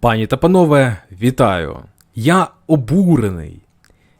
Пані та панове, вітаю! Я обурений.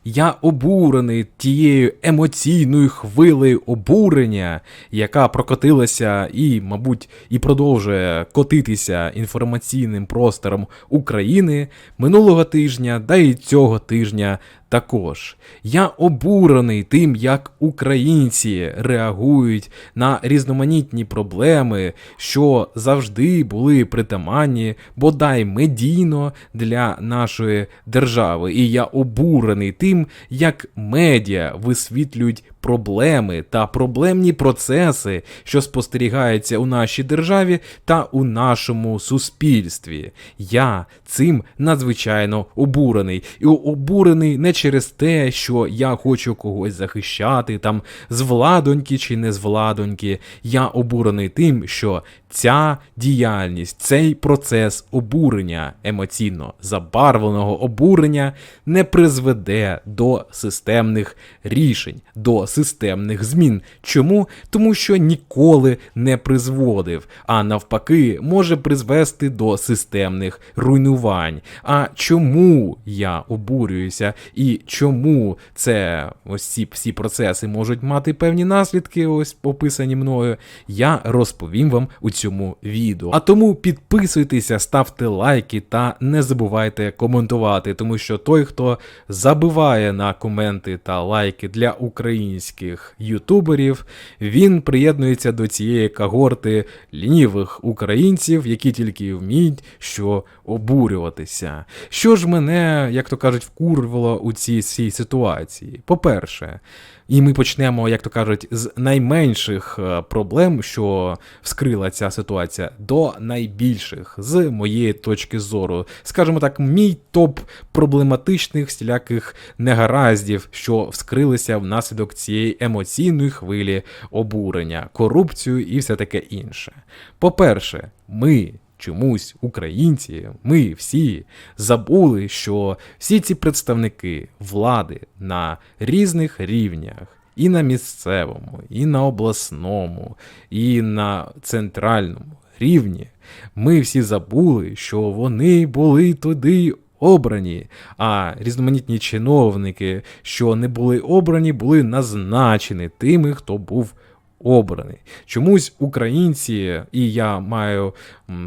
Я обурений тією емоційною хвилею обурення, яка прокотилася і, мабуть, і продовжує котитися інформаційним простором України минулого тижня, да і цього тижня також. Я обурений тим, як українці реагують на різноманітні проблеми, що завжди були притаманні, бодай медійно для нашої держави. І я обурений тим, як медіа висвітлюють проблеми та проблемні процеси, що спостерігаються у нашій державі та у нашому суспільстві. Я цим надзвичайно обурений. І обурений не через те, що я хочу когось захищати, там з владоньки чи не з владоньки. Я обурений тим, що ця діяльність, цей процес обурення, емоційно забарвленого обурення, не призведе до системних рішень, до системних змін. Чому? Тому що ніколи не призводив, а навпаки, може призвести до системних руйнувань. А чому я обурююся і чому це ось ці всі процеси можуть мати певні наслідки, ось описані мною, я розповім вам у цьому відео. А тому підписуйтеся, ставте лайки та не забувайте коментувати, тому що той, хто забиває на коменти та лайки для українських ютуберів, він приєднується до цієї когорти лінівих українців, які тільки вміють що обурюватися. Що ж мене, як то кажуть, вкурвало у цій, цій ситуації? По-перше, і ми почнемо, як то кажуть, з найменших е, проблем, що вскрила ця ситуація, до найбільших, з моєї точки зору. Скажімо так, мій топ проблематичних всіляких негараздів, що вскрилися внаслідок цієї емоційної хвилі обурення, корупцію і все таке інше. По-перше, ми. Чомусь українці, ми всі забули, що всі ці представники влади на різних рівнях, і на місцевому, і на обласному, і на центральному рівні, ми всі забули, що вони були туди обрані, а різноманітні чиновники, що не були обрані, були назначені тими, хто був обраний. Чомусь українці, і я маю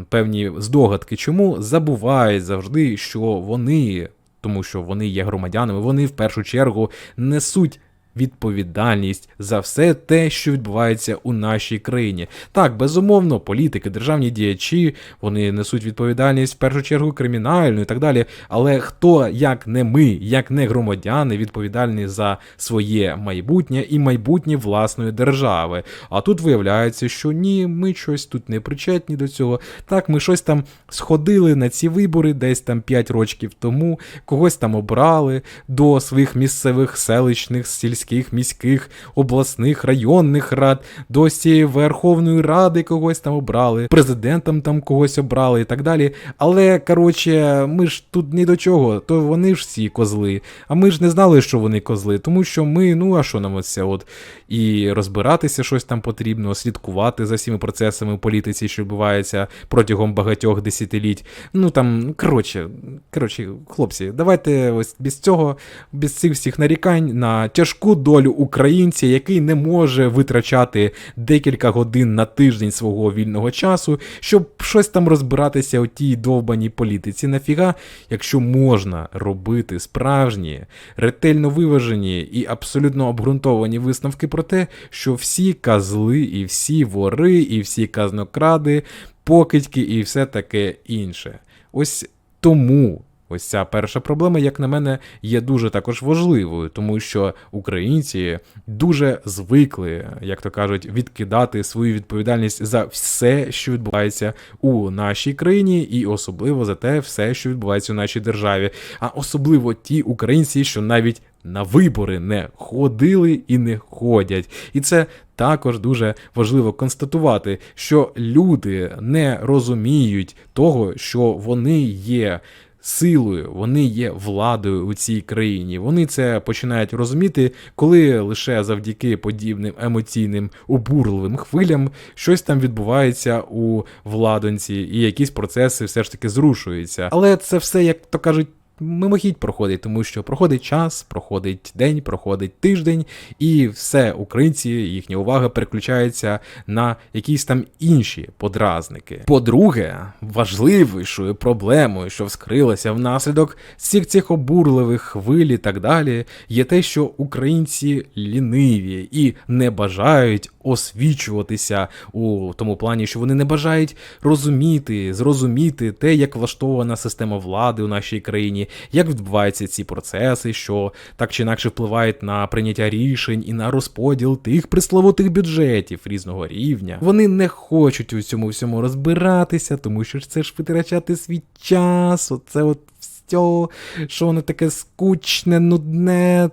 певні здогадки, чому забувають завжди, що вони, тому що вони є громадянами, вони в першу чергу несуть. Відповідальність за все те, що відбувається у нашій країні. Так, безумовно, політики, державні діячі, вони несуть відповідальність в першу чергу кримінальну і так далі. Але хто, як не ми, як не громадяни, відповідальні за своє майбутнє і майбутнє власної держави? А тут виявляється, що ні, ми щось тут не причетні до цього. Так, ми щось там сходили на ці вибори десь там 5 років тому, когось там обрали до своїх місцевих селищних сільських міських, обласних, районних рад, до цієї Верховної Ради когось там обрали, президентом там когось обрали і так далі. Але коротше, ми ж тут ні до чого, то вони ж всі козли. А ми ж не знали, що вони козли, тому що ми, ну а що нам оце от і розбиратися щось там потрібно, слідкувати за всіми процесами у політиці, що відбувається протягом багатьох десятиліть. Ну там, коротше, коротше, хлопці, давайте ось без цього, без цих всіх нарікань на тяжку долю українця, який не може витрачати декілька годин на тиждень свого вільного часу, щоб щось там розбиратися у тій довбаній політиці. Нафіга, якщо можна робити справжні, ретельно виважені і абсолютно обґрунтовані висновки про те, що всі козли, і всі вори, і всі казнокради, покидьки і все таке інше. Ось тому. Ось ця перша проблема, як на мене, є дуже також важливою, тому що українці дуже звикли, як то кажуть, відкидати свою відповідальність за все, що відбувається у нашій країні, і особливо за те, все, що відбувається у нашій державі. А особливо ті українці, що навіть на вибори не ходили і не ходять. І це також дуже важливо констатувати, що люди не розуміють того, що вони є силою, вони є владою у цій країні. Вони це починають розуміти, коли лише завдяки подібним емоційним обурливим хвилям щось там відбувається у владонці, і якісь процеси все ж таки зрушуються. Але це все, як то кажуть. Мимохідь проходить, тому що проходить час, проходить день, проходить тиждень, і все, українці, їхня увага переключається на якісь там інші подразники. По-друге, важливішою проблемою, що вскрилася внаслідок всіх цих обурливих хвиль і так далі, є те, що українці ліниві і не бажають освічуватися у тому плані, що вони не бажають розуміти, зрозуміти те, як влаштована система влади у нашій країні, як відбуваються ці процеси, що так чи інакше впливають на прийняття рішень і на розподіл тих присловутих бюджетів різного рівня. Вони не хочуть у цьому всьому розбиратися, тому що це ж витрачати свій час, оце от все, що воно таке скучне, нудне.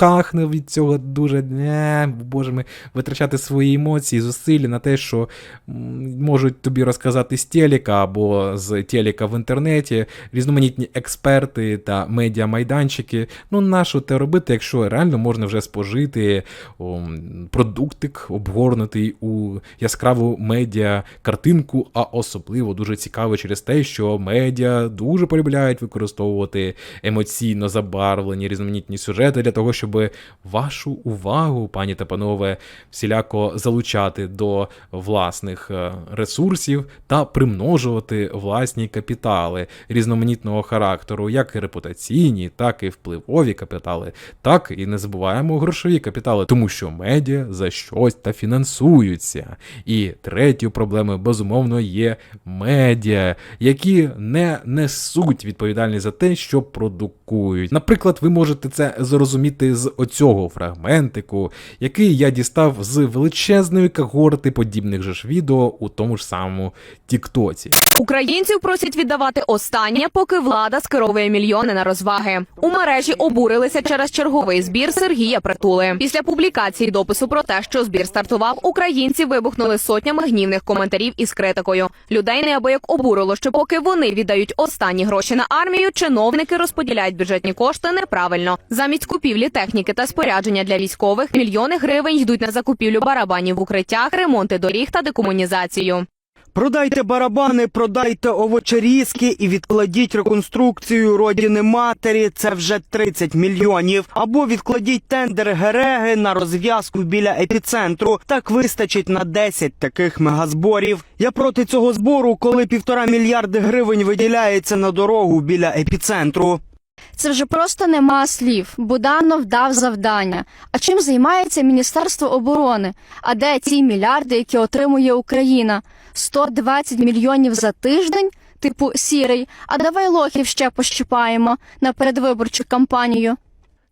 Пахне від цього дуже не, боже ми витрачати свої емоції, зусилля на те, що можуть тобі розказати з телека або з телека в інтернеті, різноманітні експерти та медіамайданчики. Ну, нащо те робити, якщо реально можна вже спожити о, продуктик, обгорнутий у яскраву медіа картинку, а особливо дуже цікаво через те, що медіа дуже полюбляють використовувати емоційно забарвлені різноманітні сюжети для того, щоб вашу увагу, пані та панове, всіляко залучати до власних е, ресурсів та примножувати власні капітали різноманітного характеру, як і репутаційні, так і впливові капітали, так і не забуваємо грошові капітали, тому що медіа за щось та фінансуються. І третьою проблемою, безумовно, є медіа, які не несуть відповідальність за те, що продукують. Наприклад, ви можете це зрозуміти з оцього фрагментику, який я дістав з величезної когорти подібних же ж відео у тому ж самому Тіктоці. Українців просять віддавати останнє, поки влада скеровує мільйони на розваги. У мережі обурилися через черговий збір Сергія Притули. Після публікації допису про те, що збір стартував, українці вибухнули сотнями гнівних коментарів із критикою. Людей неабияк обурило, що поки вони віддають останні гроші на армію, чиновники розподіляють бюджетні кошти неправильно. Замість купівлі техніки та спорядження для військових мільйони гривень йдуть на закупівлю барабанів в укриттях, ремонти доріг та декомунізацію. Продайте барабани, продайте овочерізки і відкладіть реконструкцію родини матері. Це вже 30 мільйонів. Або відкладіть тендер Гереги на розв'язку біля епіцентру. Так вистачить на 10 таких мегазборів. Я проти цього збору, коли півтора мільярди гривень виділяється на дорогу біля епіцентру. Це вже просто нема слів. Буданов дав завдання. А чим займається Міністерство оборони? А де ті мільярди, які отримує Україна? 120 мільйонів за тиждень? Типу сірий. А давай лохів ще пощипаємо на передвиборчу кампанію.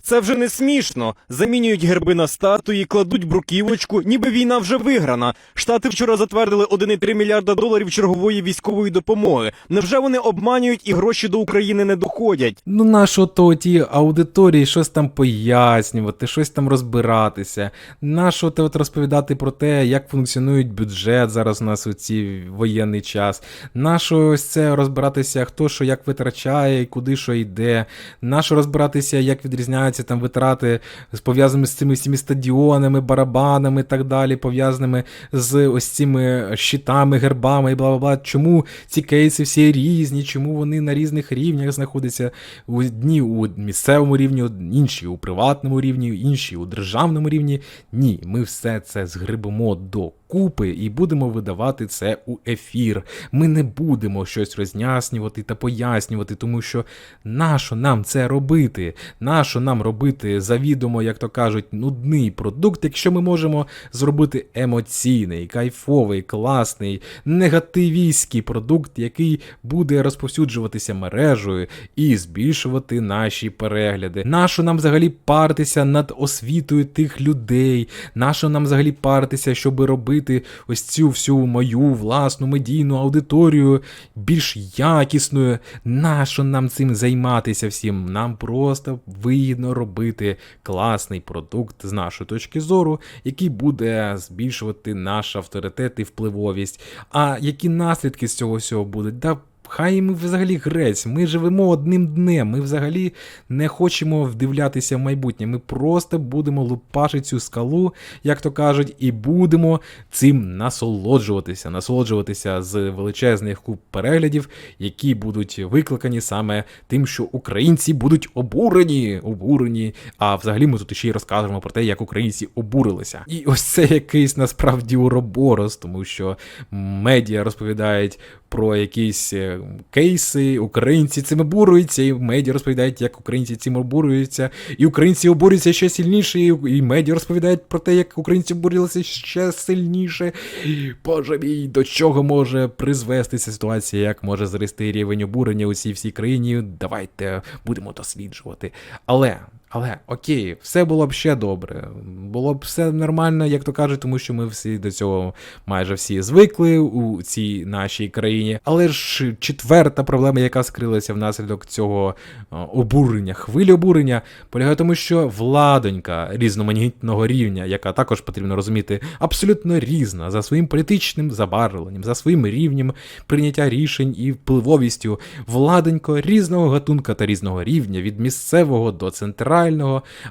Це вже не смішно. Замінюють герби на статуї, кладуть бруківочку, ніби війна вже виграна. Штати вчора затвердили 1,3 мільярда доларів чергової військової допомоги. Невже вони обманюють і гроші до України не доходять? Ну нащо то ті аудиторії щось там пояснювати, щось там розбиратися? Нащо те от розповідати про те, як функціонує бюджет зараз у нас у цей воєнний час? Нащо ось це розбиратися, хто що як витрачає, куди що йде? Нащо розбиратися, як відрізняються там витрати пов'язані з цими всіми стадіонами, барабанами і так далі, пов'язаними з ось цими щитами, гербами і бла бла бла. Чому ці кейси всі різні? Чому вони на різних рівнях знаходяться? Одні у місцевому рівні, інші у приватному рівні, інші у державному рівні? Ні, ми все це згребемо до купи і будемо видавати це у ефір. Ми не будемо щось роз'яснювати та пояснювати, тому що нащо нам це робити? Нащо нам робити завідомо, як то кажуть, нудний продукт, якщо ми можемо зробити емоційний, кайфовий, класний, негативістський продукт, який буде розповсюджуватися мережею і збільшувати наші перегляди. Нащо нам взагалі паритися над освітою тих людей? Нащо нам взагалі паритися, щоб робити ось цю всю мою власну медійну аудиторію більш якісною? Нащо нам цим займатися всім? Нам просто вигідно робити класний продукт з нашої точки зору, який буде збільшувати наш авторитет і впливовість. А які наслідки з цього всього будуть? Да Хай їм взагалі грець. Ми живемо одним днем. Ми взагалі не хочемо вдивлятися в майбутнє. Ми просто будемо лупашити цю скалу, як то кажуть, і будемо цим насолоджуватися, насолоджуватися з величезних куб переглядів, які будуть викликані саме тим, що українці будуть обурені, обурені. А взагалі ми тут ще й розкажемо про те, як українці обурилися. І ось це якийсь насправді уроборос, тому що медіа розповідають про якісь е, кейси, українці цим обурюються, і медіа розповідають, як українці цим обурюються, і українці обурюються ще сильніше, і, медіа розповідають про те, як українці обурилися ще сильніше. Боже мій, до чого може призвести ця ситуація, як може зрости рівень обурення у цій всій країні. Давайте будемо досліджувати. Але. Але окей, все було б ще добре. Було б все нормально, як то кажуть, тому що ми всі до цього майже всі звикли у цій нашій країні. Але ж четверта проблема, яка скрилася внаслідок цього е, обурення, хвилі обурення, полягає в тому, що владонька різноманітного рівня, яка також потрібно розуміти, абсолютно різна за своїм політичним забарвленням, за своїм рівнем прийняття рішень і впливовістю, владонько різного гатунка та різного рівня, від місцевого до центрального,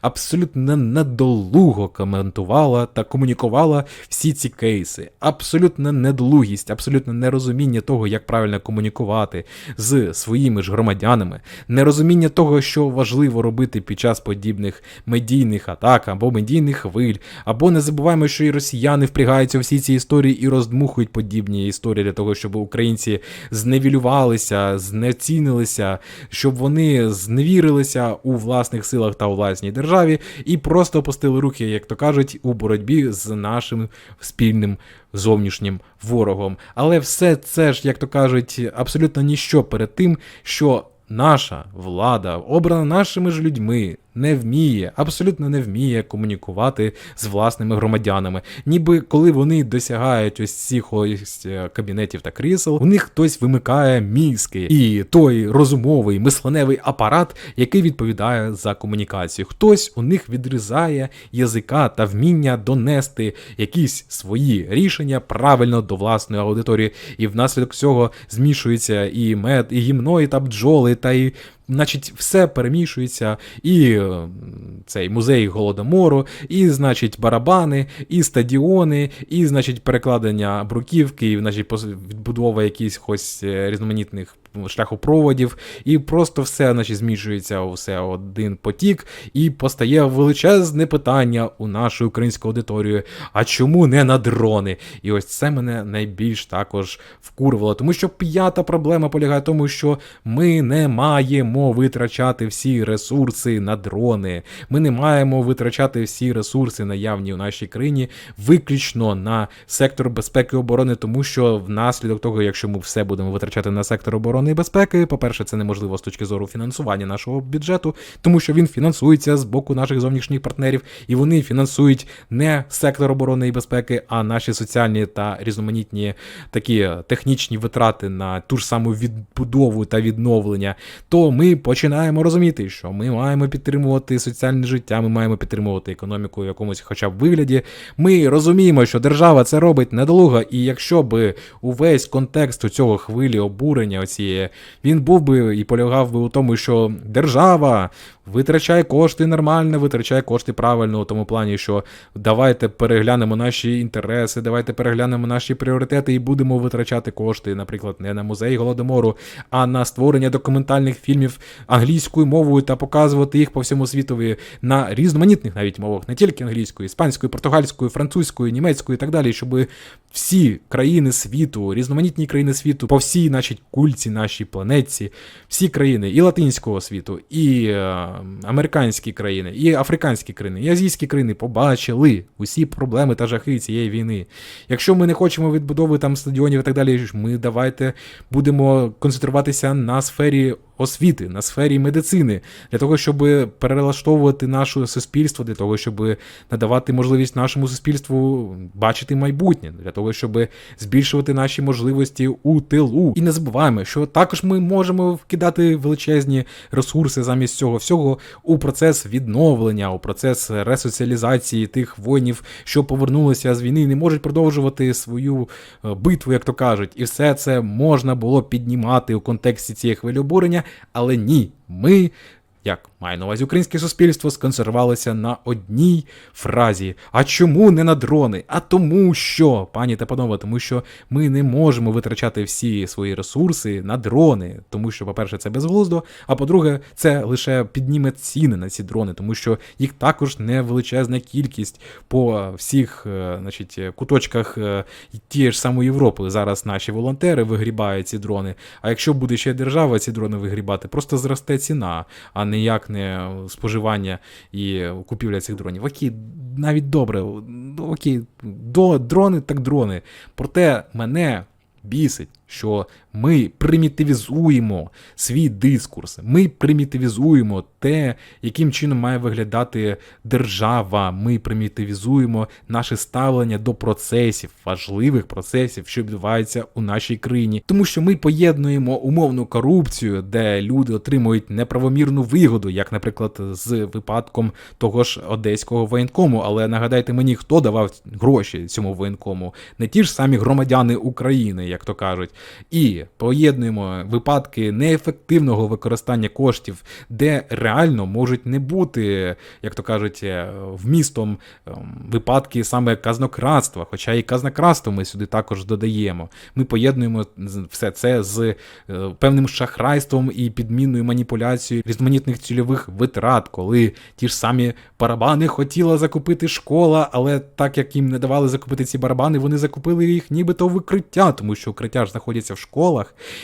абсолютно недолуго коментувала та комунікувала всі ці кейси. Абсолютно недолугість, абсолютно нерозуміння того, як правильно комунікувати з своїми ж громадянами, нерозуміння того, що важливо робити під час подібних медійних атак або медійних хвиль, або не забуваємо, що і росіяни впрягаються у всі ці історії і роздмухують подібні історії для того, щоб українці зневілювалися, знецінилися, щоб вони зневірилися у власних силах та у власній державі і просто опустили руки, як то кажуть, у боротьбі з нашим спільним зовнішнім ворогом. Але все це ж, як то кажуть, абсолютно ніщо перед тим, що наша влада, обрана нашими ж людьми, не вміє, абсолютно не вміє комунікувати з власними громадянами. Ніби коли вони досягають ось цих ось е, кабінетів та крісел, у них хтось вимикає мізки і той розумовий мисленевий апарат, який відповідає за комунікацію. Хтось у них відрізає язика та вміння донести якісь свої рішення правильно до власної аудиторії, і внаслідок цього змішується і мед, і гімно, і та бджоли, та й Значить, все перемішується, і е, цей музей голодомору, і, значить, барабани, і стадіони, і, значить, перекладення бруківки, і, значить, відбудова якихось е, різноманітних шляхопроводів, і просто все, значить, змішується все один потік, і постає величезне питання у нашу українську аудиторію: а чому не на дрони? І ось це мене найбільш також вкурвало, тому що п'ята проблема полягає в тому, що ми не маємо витрачати всі ресурси на дрони. Ми не маємо витрачати всі ресурси наявні у нашій країні виключно на сектор безпеки і оборони, тому що внаслідок того, якщо ми все будемо витрачати на сектор оборони і безпеки, по-перше, це неможливо з точки зору фінансування нашого бюджету, тому що він фінансується з боку наших зовнішніх партнерів, і вони фінансують не сектор оборони і безпеки, а наші соціальні та різноманітні такі технічні витрати на ту ж саму відбудову та відновлення, то ми починаємо розуміти, що ми маємо підтримувати соціальне життя, ми маємо підтримувати економіку в якомусь хоча б вигляді. Ми розуміємо, що держава це робить недолуго, і якщо би увесь контекст у цього хвилі обурення, оцієї, він був би і полягав би у тому, що держава витрачає кошти нормально, витрачає кошти правильно, у тому плані, що давайте переглянемо наші інтереси, давайте переглянемо наші пріоритети і будемо витрачати кошти, наприклад, не на музей голодомору, а на створення документальних фільмів англійською мовою та показувати їх по всьому світові на різноманітних навіть мовах, не тільки англійською, іспанською, португальською, французькою, німецькою і так далі, щоб всі країни світу, різноманітні країни світу, по всій нашій кульці, нашій планетці, всі країни і латинського світу, і е, американські країни, і африканські країни, і азійські країни побачили усі проблеми та жахи цієї війни. Якщо ми не хочемо відбудови там стадіонів і так далі, ми давайте будемо концентруватися на сфері освіти, на сфері медицини, для того, щоб перелаштовувати наше суспільство, для того, щоб надавати можливість нашому суспільству бачити майбутнє, для того, щоб збільшувати наші можливості у тилу. І не забуваємо, що також ми можемо вкидати величезні ресурси замість цього всього у процес відновлення, у процес ресоціалізації тих воїнів, що повернулися з війни, і не можуть продовжувати свою е, битву, як то кажуть. І все це можна було піднімати у контексті цієї хвилі обурення, але ні, ми. Як маю на увазі українське суспільство сконцентрувалося на одній фразі. А чому не на дрони? А тому що, пані та панове, тому що ми не можемо витрачати всі свої ресурси на дрони, тому що, по-перше, це безглуздо, а по-друге, це лише підніме ціни на ці дрони, тому що їх також не величезна кількість по всіх, е, значить, куточках е, тієї ж самої Європи. Зараз наші волонтери вигрібають ці дрони. А якщо буде ще держава ці дрони вигрібати, просто зросте ціна, а ніяк не споживання і купівля цих дронів. Окей, навіть добре, ну, окей, до, дрони так дрони. Проте мене бісить, що ми примітивізуємо свій дискурс, ми примітивізуємо те, яким чином має виглядати держава. Ми примітивізуємо наше ставлення до процесів, важливих процесів, що відбуваються у нашій країні, тому що ми поєднуємо умовну корупцію, де люди отримують неправомірну вигоду, як, наприклад, з випадком того ж одеського воєнкому. Але нагадайте мені, хто давав гроші цьому воєнкому, не ті ж самі громадяни України, як то кажуть, і поєднуємо випадки неефективного використання коштів, де реально можуть не бути, як то кажуть, е, вмістом ем, випадки саме казнократства, хоча і казнократство ми сюди також додаємо. Ми поєднуємо все це з е, певним шахрайством і підмінною маніпуляцією різноманітних цільових витрат, коли ті ж самі барабани хотіла закупити школа, але так як їм не давали закупити ці барабани, вони закупили їх нібито в укриття, тому що укриття ж знаходяться в школах.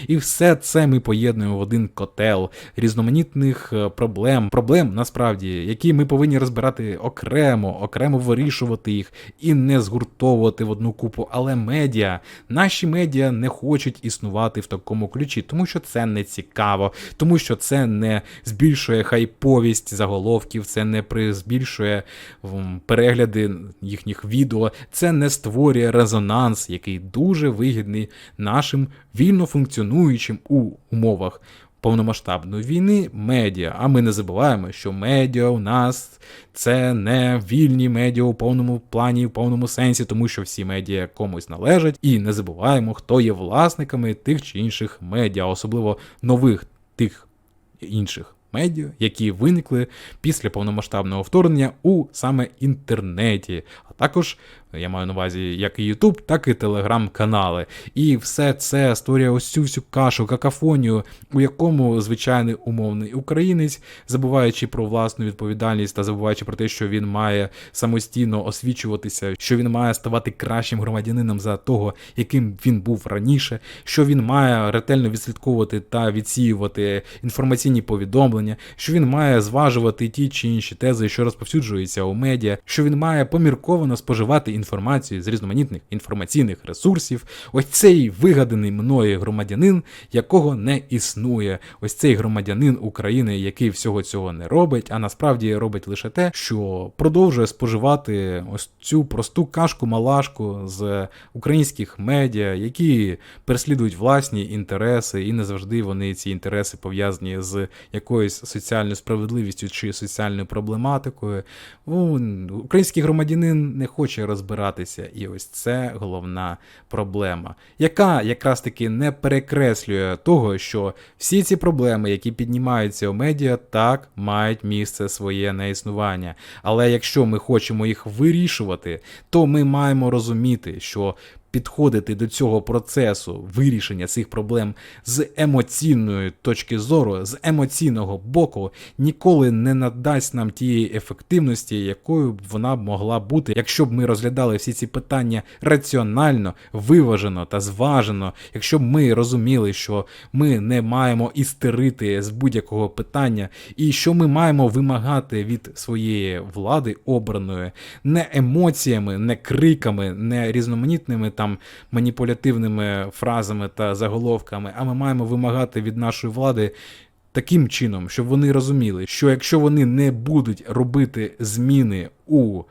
І все це ми поєднуємо в один котел різноманітних е, проблем, проблем насправді, які ми повинні розбирати окремо, окремо вирішувати їх і не згуртовувати в одну купу. Але медіа, наші медіа не хочуть існувати в такому ключі, тому що це не цікаво, тому що це не збільшує хайповість заголовків, це не збільшує перегляди їхніх відео, це не створює резонанс, який дуже вигідний нашим вільно функціонуючим у умовах повномасштабної війни медіа. А ми не забуваємо, що медіа у нас це не вільні медіа у повному плані, в повному сенсі, тому що всі медіа комусь належать, і не забуваємо, хто є власниками тих чи інших медіа, особливо нових тих інших. Медіа, які виникли після повномасштабного вторгнення у саме інтернеті, а також я маю на увазі як і YouTube, так і телеграм-канали. І все це створює ось цю всю кашу, какафонію, у якому звичайний умовний українець, забуваючи про власну відповідальність та забуваючи про те, що він має самостійно освічуватися, що він має ставати кращим громадянином за того, яким він був раніше, що він має ретельно відслідковувати та відсіювати інформаційні повідомлення, що він має зважувати ті чи інші тези, що розповсюджуються у медіа, що він має помірковано споживати інформацію з різноманітних інформаційних ресурсів. Ось цей вигаданий мною громадянин, якого не існує. Ось цей громадянин України, який всього цього не робить, а насправді робить лише те, що продовжує споживати ось цю просту кашку-малашку з українських медіа, які переслідують власні інтереси, і не завжди вони ці інтереси пов'язані з якоюсь соціальною справедливістю чи соціальною проблематикою. Український громадянин не хоче розбиратися, і ось це головна проблема, яка якраз таки не перекреслює того, що всі ці проблеми, які піднімаються у медіа, так мають місце своє на існування. Але якщо ми хочемо їх вирішувати, то ми маємо розуміти, що підходити до цього процесу вирішення цих проблем з емоційної точки зору, з емоційного боку, ніколи не надасть нам тієї ефективності, якою б вона могла бути, якщо б ми розглядали всі ці питання раціонально, виважено та зважено, якщо б ми розуміли, що ми не маємо істерити з будь-якого питання, і що ми маємо вимагати від своєї влади обраної не емоціями, не криками, не різноманітними там маніпулятивними фразами та заголовками, а ми маємо вимагати від нашої влади таким чином, щоб вони розуміли, що якщо вони не будуть робити зміни у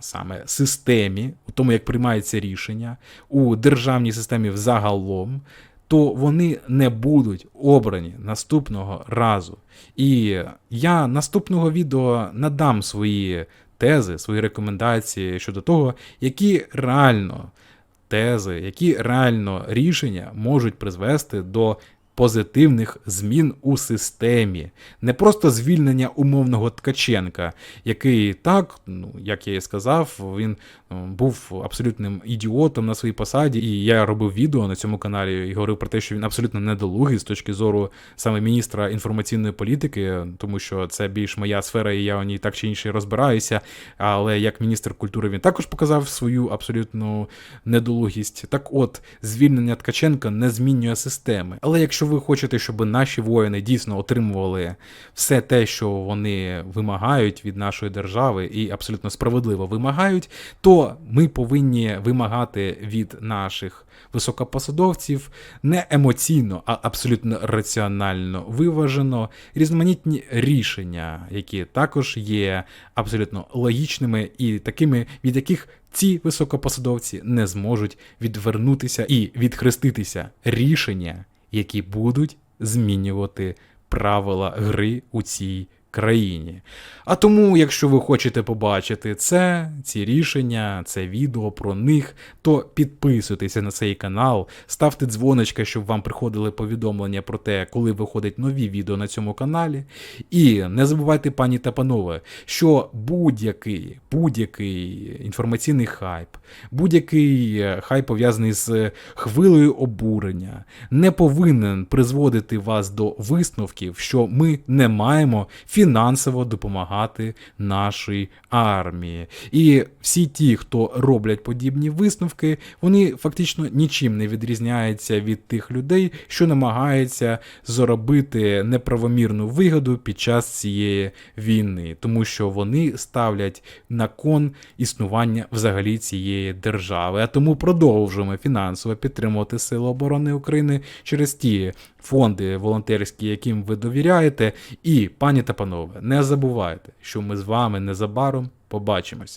саме системі, у тому, як приймається рішення, у державній системі взагалом, то вони не будуть обрані наступного разу. І я наступного відео надам свої тези, свої рекомендації щодо того, які реально тези, які реально рішення можуть призвести до позитивних змін у системі, не просто звільнення умовного Ткаченка, який так, ну як я і сказав, він е, був абсолютним ідіотом на своїй посаді, і я робив відео на цьому каналі і говорив про те, що він абсолютно недолугий з точки зору саме міністра інформаційної політики, тому що це більш моя сфера, і я у ній так чи інше розбираюся. Але як міністр культури він також показав свою абсолютну недолугість. Так от, звільнення Ткаченка не змінює системи. Але якщо ви хочете, щоб наші воїни дійсно отримували все те, що вони вимагають від нашої держави, і абсолютно справедливо вимагають, то ми повинні вимагати від наших високопосадовців не емоційно, а абсолютно раціонально виважено різноманітні рішення, які також є абсолютно логічними і такими, від яких ці високопосадовці не зможуть відвернутися і відхреститися. Рішення, які будуть змінювати правила гри у цій країні. А тому, якщо ви хочете побачити це, ці рішення, це відео про них, то підписуйтеся на цей канал, ставте дзвоночка, щоб вам приходили повідомлення про те, коли виходять нові відео на цьому каналі. І не забувайте, пані та панове, що будь-який будь-який інформаційний хайп, будь-який е, хайп пов'язаний з хвилею обурення, не повинен призводити вас до висновків, що ми не маємо фінансово допомагати нашій армії. І всі ті, хто роблять подібні висновки, вони фактично нічим не відрізняються від тих людей, що намагаються заробити неправомірну вигоду під час цієї війни, тому що вони ставлять на кон існування взагалі цієї держави. А тому продовжуємо фінансово підтримувати Сили оборони України через ті фонди волонтерські, яким ви довіряєте. І, пані та панове, не забувайте, що ми з вами незабаром побачимося.